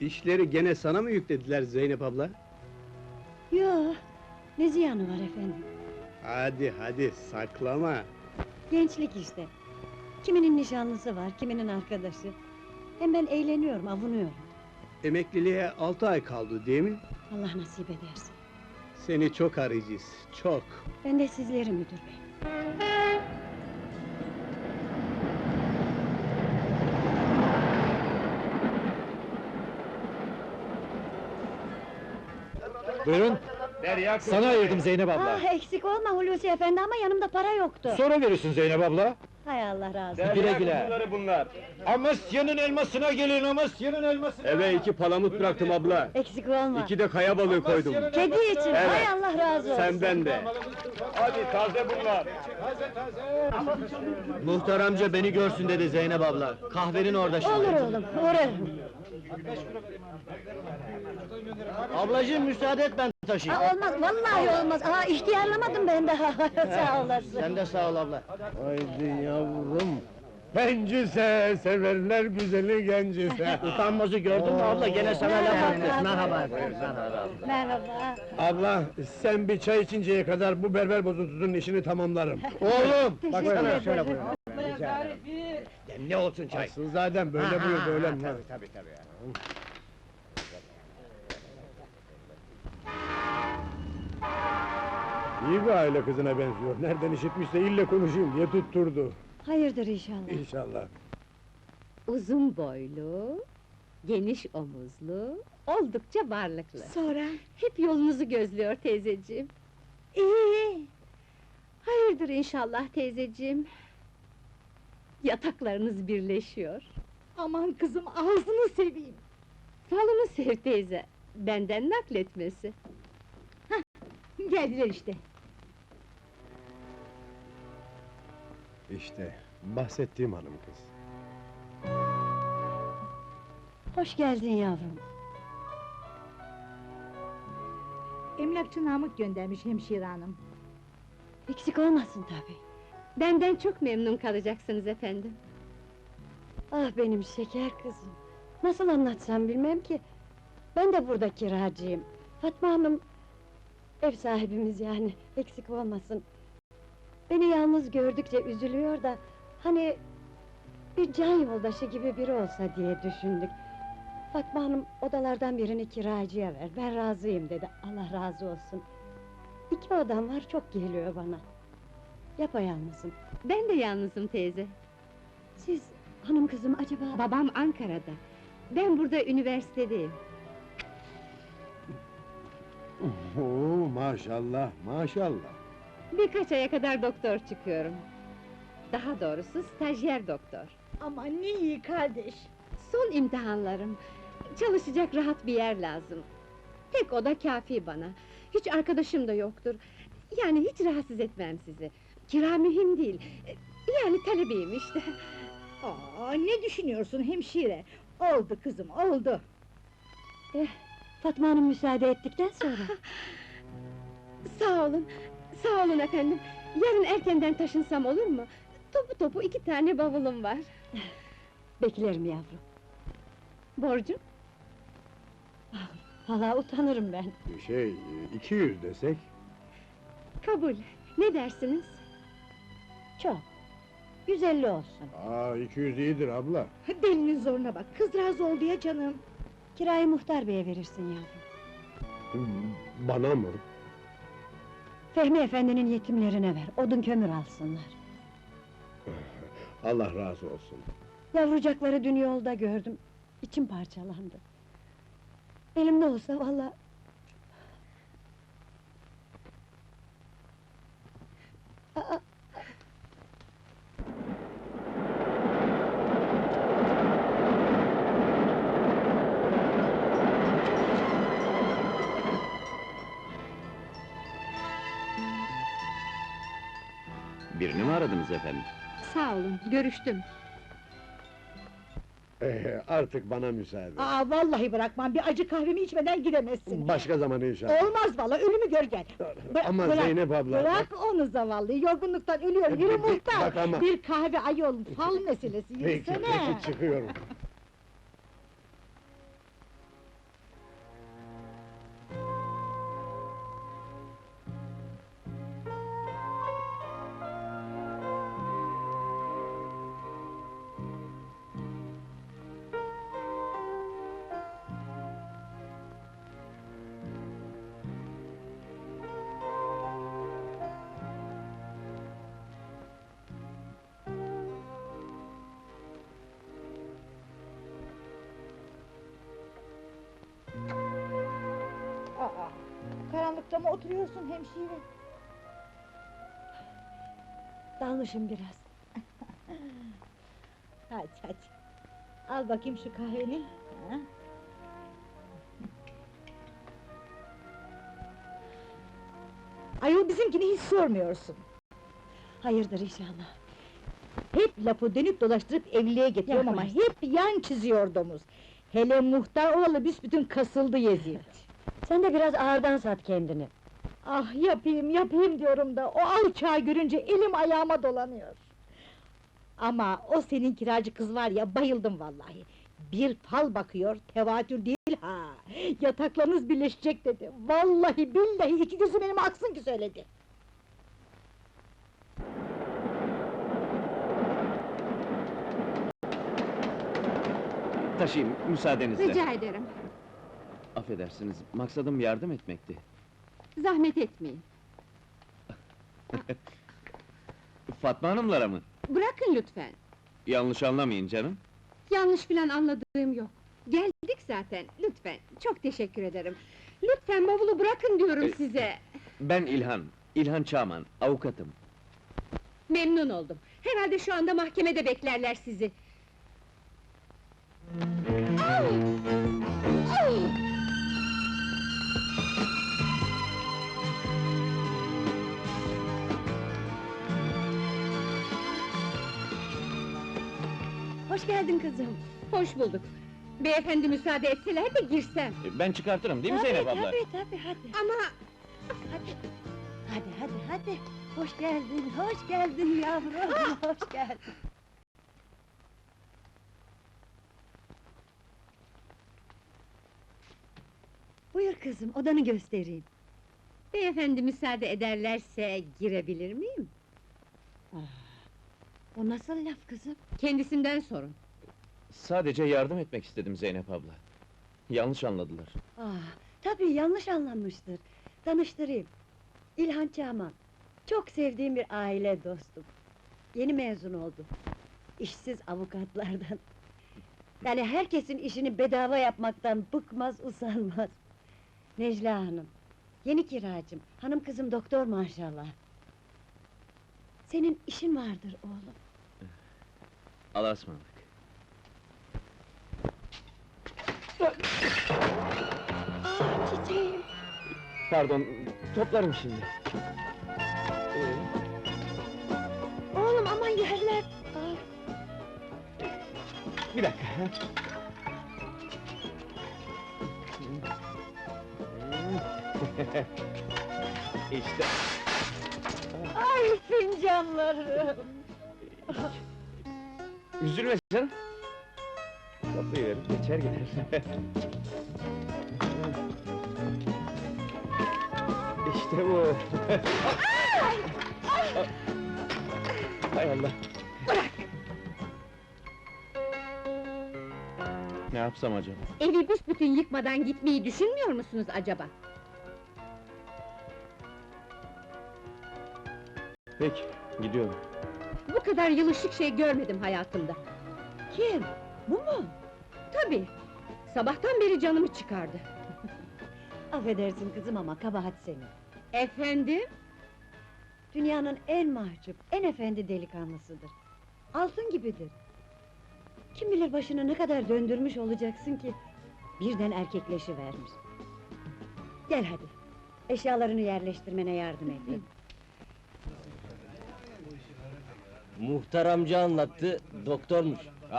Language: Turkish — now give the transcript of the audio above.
İşleri gene sana mı yüklediler Zeynep abla? Yo, ne ziyanı var efendim? Hadi hadi saklama. Gençlik işte. Kiminin nişanlısı var, kiminin arkadaşı. Hem ben eğleniyorum, avunuyorum. Emekliliğe altı ay kaldı değil mi? Allah nasip ederse. Seni çok arayacağız, çok. Ben de sizleri müdür bey. Buyurun. Sana ayırdım Zeynep abla. Ah eksik olma Hulusi efendi ama yanımda para yoktu. Sonra verirsin Zeynep abla. Hay Allah razı olsun. Güle güle. Bunları bunlar. Amasya'nın elmasına gelin, Amasya'nın elmasına. Eve iki palamut bıraktım abla. Eksik olma. İki de kaya balığı koydum. Kedi için, Evet. hay Allah razı olsun. Senden de. Hadi taze bunlar. Muhtar amca beni görsün dedi Zeynep abla. Kahvenin orada şimdi. Olur oğlum, uğrarım. Ablacığım müsaade et ben taşıyayım. Aa, olmaz, vallahi olmaz. Aa, ihtiyarlamadım ben daha. Sağ olasın. Sen de sağ ol abla. Haydi yavrum. Pencise, severler güzeli gencise. Utanmazı gördün mü abla gene sana laf attı. Merhaba. Merhaba. Merhaba. Abla, sen bir çay içinceye kadar bu berber bozuntusunun işini tamamlarım. Oğlum! Baksana şöyle buyur. Ne olsun çay? Asıl zaten böyle buyur böyle. Tabii tabii tabii. İyi bir aile kızına benziyor. Nereden işitmişse ille konuşayım diye tutturdu. Hayırdır inşallah. İnşallah. Uzun boylu, geniş omuzlu, oldukça varlıklı. Sonra? Hep yolunuzu gözlüyor teyzeciğim. İyi. Hayırdır inşallah teyzeciğim. Yataklarınız birleşiyor. Aman kızım ağzını seveyim. Falını sev teyze, benden nakletmesi. Geldiler işte. İşte bahsettiğim hanım kız. Hoş geldin yavrum. Emlakçı Namık göndermiş hemşire hanım. Eksik olmasın tabii. Benden çok memnun kalacaksınız efendim. Ah benim şeker kızım. Nasıl anlatsam bilmem ki. Ben de burada kiracıyım. Fatma Hanım... Ev sahibimiz yani, eksik olmasın. Beni yalnız gördükçe üzülüyor da... Hani... Bir can yoldaşı gibi biri olsa diye düşündük. Fatma Hanım odalardan birini kiracıya ver, ben razıyım dedi. Allah razı olsun. İki odam var, çok geliyor bana. Yapayalnızım. Ben de yalnızım teyze. Siz, hanım kızım acaba... Babam Ankara'da. Ben burada üniversitedeyim. Oo, maşallah, maşallah. Birkaç aya kadar doktor çıkıyorum. Daha doğrusu stajyer doktor. Aman ne iyi kardeş. Son imtihanlarım. Çalışacak rahat bir yer lazım. Tek oda kafi bana. Hiç arkadaşım da yoktur. Yani hiç rahatsız etmem sizi. Kira mühim değil. Yani talebeyim işte. Aa, ne düşünüyorsun hemşire? Oldu kızım oldu. Fatma Hanım müsaade ettikten sonra... Sağ olun. Sağ olun efendim. Yarın erkenden taşınsam olur mu? Topu topu iki tane bavulum var. Beklerim yavrum. Borcum? Valla utanırım ben. Şey, 200 desek? Kabul. Ne dersiniz? Çok. 150 olsun. Aa, 200 iyidir abla. Delinin zoruna bak, kız razı oldu ya canım. Kirayı muhtar beye verirsin yavrum. Bana mı? Fehmi efendinin yetimlerine ver, odun kömür alsınlar. Allah razı olsun. Yavrucakları dün yolda gördüm, içim parçalandı. Elimde olsa valla... Aa, Birini mi aradınız efendim? Sağ olun, görüştüm. Ee, artık bana müsaade. Aa vallahi bırakmam, bir acı kahvemi içmeden gidemezsin. Başka zaman inşallah. Olmaz vallahi, ölümü gör gel. Bırak, Ama bırak, Zeynep abla... Bırak onu zavallı, yorgunluktan ölüyor, yürü bir- bir- muhtar! bak ama- Bir kahve ayol, fal meselesi, Peki, yürüsene! peki çıkıyorum. Mı oturuyorsun hemşire? Dalmışım biraz. Hadi hadi. Al bakayım şu kahveni. Ha? Ayol bizimkini hiç sormuyorsun. Hayırdır inşallah. Hep lafı dönüp dolaştırıp evliliğe getiriyorum ama hep yan çiziyor domuz. Hele muhtar oğlu büsbütün kasıldı Yezid. Sen de biraz ağırdan sat kendini. ah yapayım yapayım diyorum da o alçağı görünce elim ayağıma dolanıyor. Ama o senin kiracı kız var ya bayıldım vallahi. Bir fal bakıyor, tevatür değil ha. Yataklarınız birleşecek dedi. Vallahi billahi iki gözüm elime aksın ki söyledi. Taşıyayım, müsaadenizle. Rica ederim. Affedersiniz, maksadım yardım etmekti. Zahmet etmeyin. Fatma Hanımlara mı? Bırakın lütfen. Yanlış anlamayın canım. Yanlış filan anladığım yok. Geldik zaten, lütfen. Çok teşekkür ederim. Lütfen bavulu bırakın diyorum E- size. Ben İlhan, İlhan Çağman, avukatım. Memnun oldum. Herhalde şu anda mahkemede beklerler sizi. Geldin kızım. Hoş bulduk. Beyefendi müsaade etseler de girsem. Ben çıkartırım değil mi Tabii, Zeynep abla? Tabii tabii hadi. Ama Hadi. Hadi hadi hadi. Hoş geldin, hoş geldin yavrum. hoş geldin. Buyur kızım, odanı göstereyim. beyefendi müsaade ederlerse girebilir miyim? O nasıl laf kızım? Kendisinden sorun. Sadece yardım etmek istedim Zeynep abla. Yanlış anladılar. Ah, tabii yanlış anlamıştır. Tanıştırayım. İlhan Çağman. Çok sevdiğim bir aile dostum. Yeni mezun oldu. İşsiz avukatlardan. Yani herkesin işini bedava yapmaktan bıkmaz, usanmaz. Necla Hanım. Yeni kiracım. Hanım kızım doktor maşallah. Senin işin vardır oğlum. Allah'a ısmarladık. Ah çiçeğim. Pardon, toplarım şimdi. Ee, Oğlum aman yerler. Ah, bir dakika. işte, ay fincanlarım. Üzülme canım. Kapıyı verin, geçer gider. işte bu. Hay Allah. Ne yapsam acaba? Evi büsbütün yıkmadan gitmeyi düşünmüyor musunuz acaba? Peki, gidiyorum. Bu kadar yılışık şey görmedim hayatımda. Kim? Bu mu? Tabii. Sabahtan beri canımı çıkardı. Affedersin kızım ama kabahat senin. Efendim? Dünyanın en mahcup, en efendi delikanlısıdır. Altın gibidir. Kim bilir başını ne kadar döndürmüş olacaksın ki... ...birden erkekleşivermiş. Gel hadi, eşyalarını yerleştirmene yardım edeyim. Muhtar amca anlattı, doktormuş.